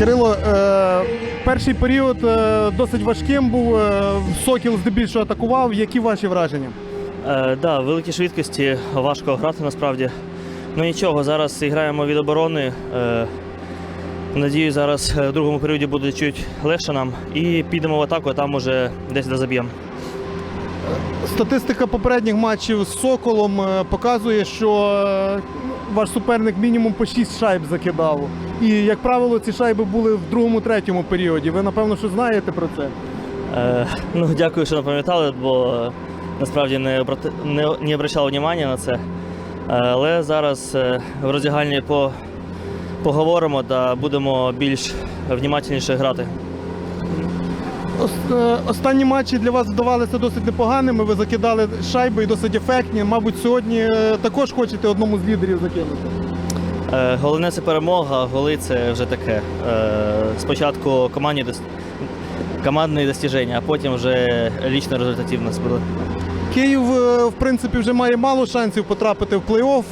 Кирило, е, перший період е, досить важким був. Е, Сокіл здебільшого атакував. Які ваші враження? Е, да, великі швидкості, важко грати насправді. Ну нічого, зараз граємо від оборони. Е, надію, зараз в другому періоді буде чуть легше нам. І підемо в атаку, а там уже десь де заб'ємо. Статистика попередніх матчів з Соколом показує, що ваш суперник мінімум по 6 шайб закидав. І, як правило, ці шайби були в другому-третьому періоді. Ви, напевно, що знаєте про це. Е, ну, дякую, що напам'ятали, бо е, насправді не, обрати- не, не обращав увагу на це. Е, але зараз е, в роздягальні по, поговоримо та будемо більш внимательніше грати. Е, Останні матчі для вас здавалися досить непоганими. Ви закидали шайби і досить ефектні. Мабуть, сьогодні е, також хочете одному з лідерів закинути. Е, Головне це перемога, голи це вже таке. Е, Спочатку командні командні достіження, а потім вже лічна результативність буде. Київ, в принципі, вже має мало шансів потрапити в плей-офф,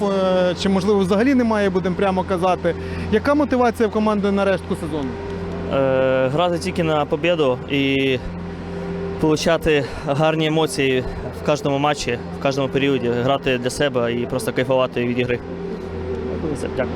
чи можливо взагалі немає, будемо прямо казати. Яка мотивація в команди на рештку сезону? Е, Грати тільки на побіду і отримати гарні емоції в кожному матчі, в кожному періоді, грати для себе і просто кайфувати від ігри. Дякую.